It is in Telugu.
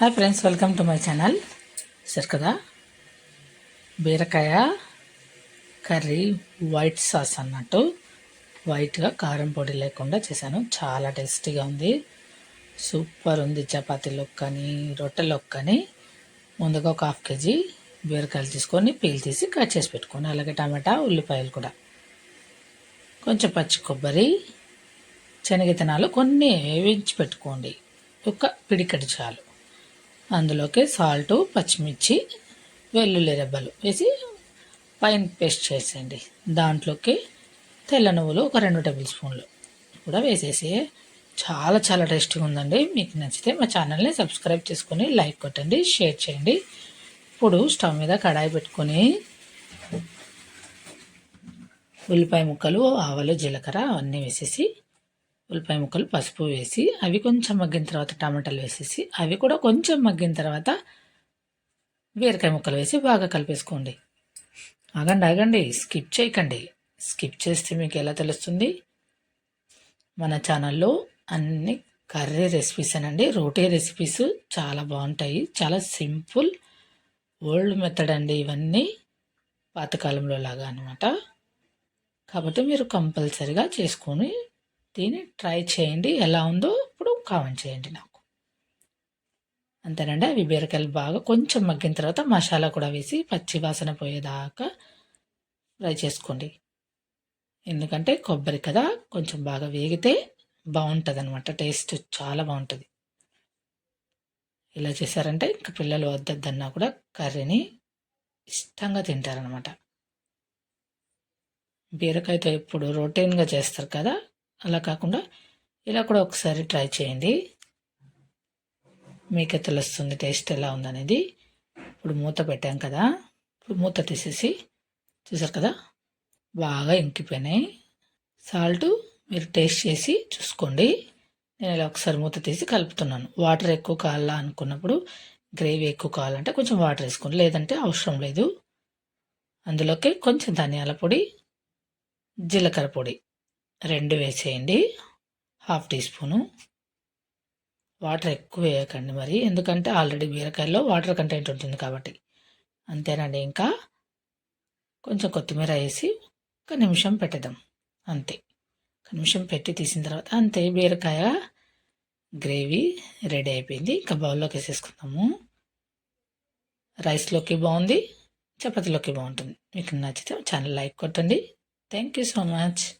Hi friends welcome to my channel. సరే కదా బీరకాయ కర్రీ వైట్ సాస్ అన్నట్టు. వైట్గా కారం పొడి లేకుండా చేశాను. చాలా టేస్టీగా ఉంది. సూపర్ ఉంది చపాతీలోకి కానీ రొట్టెలోకి కానీ. ముందుగా ఒక హాఫ్ కేజీ బీరకాయలు తీసుకొని పీల్ తీసి కట్ చేసి పెట్టుకోండి. అలాగే టమాటా ఉల్లిపాయలు కూడా. కొంచెం పచ్చి కొబ్బరి శనగితనాలు కొన్ని వేయించి పెట్టుకోండి. ఒక పిడికడి చాలు. అందులోకి సాల్ట్ పచ్చిమిర్చి వెల్లుల్లి రెబ్బలు వేసి పైన పేస్ట్ చేసేయండి. దాంట్లోకి తెల్ల నువ్వులు ఒక రెండు టేబుల్ స్పూన్లు కూడా వేసేసి చాలా చాలా టేస్టీగా ఉందండి. మీకు నచ్చితే మా ఛానల్ని సబ్స్క్రైబ్ చేసుకొని లైక్ కొట్టండి షేర్ చేయండి. ఇప్పుడు స్టవ్ మీద కడాయి పెట్టుకొని ఉల్లిపాయ ముక్కలు ఆవాలు జీలకర్ర అవన్నీ వేసేసి ఉల్లిపాయ ముక్కలు పసుపు వేసి అవి కొంచెం మగ్గిన తర్వాత టమాటాలు వేసేసి అవి కూడా కొంచెం మగ్గిన తర్వాత బీరకాయ ముక్కలు వేసి బాగా కలిపేసుకోండి. ఆగండి ఆగండి స్కిప్ చేయకండి. స్కిప్ చేస్తే మీకు ఎలా తెలుస్తుంది? మన ఛానల్లో అన్ని కర్రీ రెసిపీస్ అనండి. రోటీ రెసిపీస్ చాలా బాగుంటాయి. చాలా సింపుల్ ఓల్డ్ మెథడ్ అండి ఇవన్నీ పాతకాలంలో లాగా అనమాట కాబట్టి మీరు కంపల్సరిగా చేసుకొని దీన్ని ట్రై చేయండి. ఎలా ఉందో ఇప్పుడు కామెంట్ చేయండి నాకు. అంతేనండి. అవి బీరకాయలు బాగా కొంచెం మగ్గిన తర్వాత మసాలా కూడా వేసి పచ్చి వాసన పోయేదాకా ఫ్రై చేసుకోండి. ఎందుకంటే కొబ్బరి కదా కొంచెం బాగా వేగితే బాగుంటుంది అనమాట టేస్ట్ చాలా బాగుంటుంది. ఇలా చేశారంటే ఇంకా పిల్లలు వద్దద్దన్నా కూడా కర్రీని ఇష్టంగా తింటారనమాట బీరకాయతో ఎప్పుడు రొటీన్గా చేస్తారు కదా అలా కాకుండా ఇలా కూడా ఒకసారి ట్రై చేయండి. మీకే తెలుస్తుంది టేస్ట్ ఎలా ఉందనేది. ఇప్పుడు మూత పెట్టాం కదా ఇప్పుడు మూత తీసేసి చూసారు కదా బాగా ఇంకిపోయినాయి. సాల్ట్ మీరు టేస్ట్ చేసి చూసుకోండి. నేను ఇలా ఒకసారి మూత తీసి కలుపుతున్నాను. వాటర్ ఎక్కువ కావాలా అనుకున్నప్పుడు గ్రేవీ ఎక్కువ కావాలంటే కొంచెం వాటర్ వేసుకోండి. లేదంటే అవసరం లేదు. అందులోకి కొంచెం ధనియాల పొడి జీలకర్ర పొడి. రెండు వేసేయండి. Half tea spoon. వాటర్ ఎక్కువ వేయకండి మరి. ఎందుకంటే ఆల్రెడీ బీరకాయలో వాటర్ కంటెంట్ ఉంటుంది కాబట్టి. అంతేనండి ఇంకా. కొంచెం కొత్తిమీర వేసి ఒక నిమిషం పెట్టేద్దాం. అంతే. ఒక నిమిషం పెట్టి తీసిన తర్వాత అంతే. బీరకాయ గ్రేవీ రెడీ అయిపోయింది. ఇంకా బౌల్లోకి వేసేసుకుందాము. రైస్లోకి బాగుంది. చపాతీలోకి బాగుంటుంది. మీకు నచ్చితే ఛానల్ లైక్ కొట్టండి. Thank you so much.